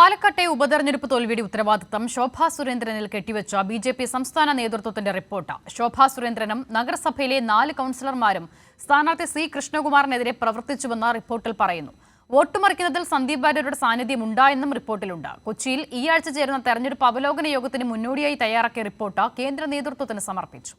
പാലക്കാട്ടെ ഉപതെരഞ്ഞെടുപ്പ് തോൽവിയുടെ ഉത്തരവാദിത്തം ശോഭാ സുരേന്ദ്രനിൽ കെട്ടിവെച്ച ബി ജെ പി സംസ്ഥാന നേതൃത്വത്തിന്റെ റിപ്പോർട്ട്. ശോഭാ സുരേന്ദ്രനും നഗരസഭയിലെ നാല് കൌൺസിലർമാരും സ്ഥാനാർത്ഥി സി കൃഷ്ണകുമാറിനെതിരെ പ്രവർത്തിച്ചുവെന്ന റിപ്പോർട്ടിൽ പറയുന്നു. വോട്ടുമറിക്കുന്നതിൽ സന്ദീപ് വാര്യരുടെ സാന്നിധ്യം ഉണ്ടായെന്നും റിപ്പോർട്ടിലുണ്ട്. കൊച്ചിയിൽ ഈ ആഴ്ച ചേരുന്ന തെരഞ്ഞെടുപ്പ് അവലോകന യോഗത്തിന് മുന്നോടിയായി തയ്യാറാക്കിയ റിപ്പോർട്ട് കേന്ദ്ര നേതൃത്വത്തിന് സമർപ്പിച്ചു.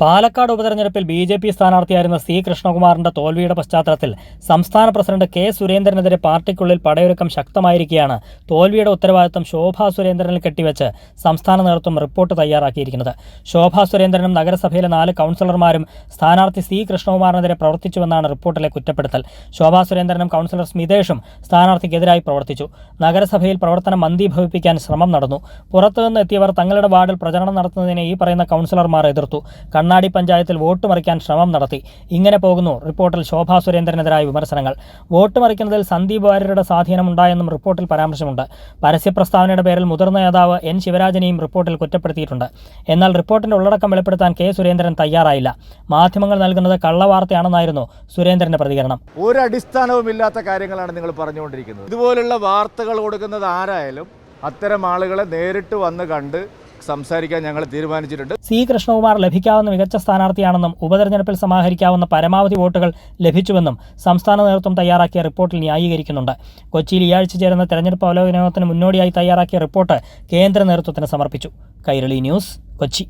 പാലക്കാട് ഉപതെരഞ്ഞെടുപ്പിൽ ബി ജെ പി സ്ഥാനാർത്ഥിയായിരുന്ന സി കൃഷ്ണകുമാറിന്റെ തോൽവിയുടെ പശ്ചാത്തലത്തിൽ സംസ്ഥാന പ്രസിഡന്റ് കെ സുരേന്ദ്രനെതിരെ പാർട്ടിക്കുള്ളിൽ പടയൊരുക്കം ശക്തമായിരിക്കുകയാണ് തോൽവിയുടെ ഉത്തരവാദിത്തം ശോഭാ സുരേന്ദ്രനിൽ കെട്ടിവെച്ച് സംസ്ഥാന നേതൃത്വം റിപ്പോർട്ട് തയ്യാറാക്കിയിരിക്കുന്നത്. ശോഭാ സുരേന്ദ്രനും നഗരസഭയിലെ നാല് കൗൺസിലർമാരും സ്ഥാനാർത്ഥി സി കൃഷ്ണകുമാറിനെതിരെ പ്രവർത്തിച്ചുവെന്നാണ് റിപ്പോർട്ടിലെ കുറ്റപ്പെടുത്തൽ. ശോഭാ സുരേന്ദ്രനും കൗൺസിലർ സ്മിതേഷും സ്ഥാനാർത്ഥിക്കെതിരായി പ്രവർത്തിച്ചു. നഗരസഭയിൽ പ്രവർത്തനം മന്ദീഭവിപ്പിക്കാൻ ശ്രമം നടന്നു. പുറത്തുനിന്ന് എത്തിയവർ തങ്ങളുടെ വാർഡിൽ പ്രചരണം നടത്തുന്നതിനെ ഈ പറയുന്ന കൗൺസിലർമാർ എതിർത്തു. കണ്ണാടി പഞ്ചായത്തിൽ വോട്ട് മറിക്കാൻ ശ്രമം നടത്തി. ഇങ്ങനെ പോകുന്നു റിപ്പോർട്ടിൽ ശോഭാ സുരേന്ദ്രനെതിരായ വിമർശനങ്ങൾ. വോട്ട് മറിക്കുന്നതിൽ സന്ദീപ് വാര്യരുടെ സ്വാധീനമുണ്ടായെന്നും റിപ്പോർട്ടിൽ പരാമർശമുണ്ട്. പരസ്യ പ്രസ്താവനയുടെ പേരിൽ മുതിർന്ന നേതാവ് എൻ ശിവരാജനെയും റിപ്പോർട്ടിൽ കുറ്റപ്പെടുത്തിയിട്ടുണ്ട്. എന്നാൽ റിപ്പോർട്ടിന്റെ ഉള്ളടക്കം വെളിപ്പെടുത്താൻ കെ സുരേന്ദ്രൻ തയ്യാറായില്ല. മാധ്യമങ്ങൾ നൽകുന്നത് കള്ളവാർത്തയാണെന്നായിരുന്നു സുരേന്ദ്രന്റെ പ്രതികരണം. ഒരു അടിസ്ഥാനവുമില്ലാത്ത കാര്യങ്ങളാണ് നിങ്ങൾ പറഞ്ഞുകൊണ്ടിരിക്കുന്നത്. ഇതുപോലുള്ള വാർത്തകൾ കൊടുക്കുന്നത് ആരായാലും അത്തരം ആളുകളെ നേരിട്ട് വന്ന് കണ്ട് സംസാരിക്കാൻ ഞങ്ങൾ തീരുമാനിച്ചിട്ടുണ്ട്. സി കൃഷ്ണകുമാർ ലഭിക്കാവുന്ന മികച്ച സ്ഥാനാർത്ഥിയാണെന്നും ഉപതെരഞ്ഞെടുപ്പിൽ സമാഹരിക്കാവുന്ന പരമാവധി വോട്ടുകൾ ലഭിച്ചുവെന്നും സംസ്ഥാന നേതൃത്വം തയ്യാറാക്കിയ റിപ്പോർട്ടിൽ ന്യായീകരിക്കുന്നുണ്ട്. കൊച്ചിയിൽ ഈ ആഴ്ച ചേരുന്ന തെരഞ്ഞെടുപ്പ് അവലോകനത്തിന് മുന്നോടിയായി തയ്യാറാക്കിയ റിപ്പോർട്ട് കേന്ദ്ര നേതൃത്വത്തിന് സമർപ്പിച്ചു. കൈരളി ന്യൂസ് കൊച്ചി.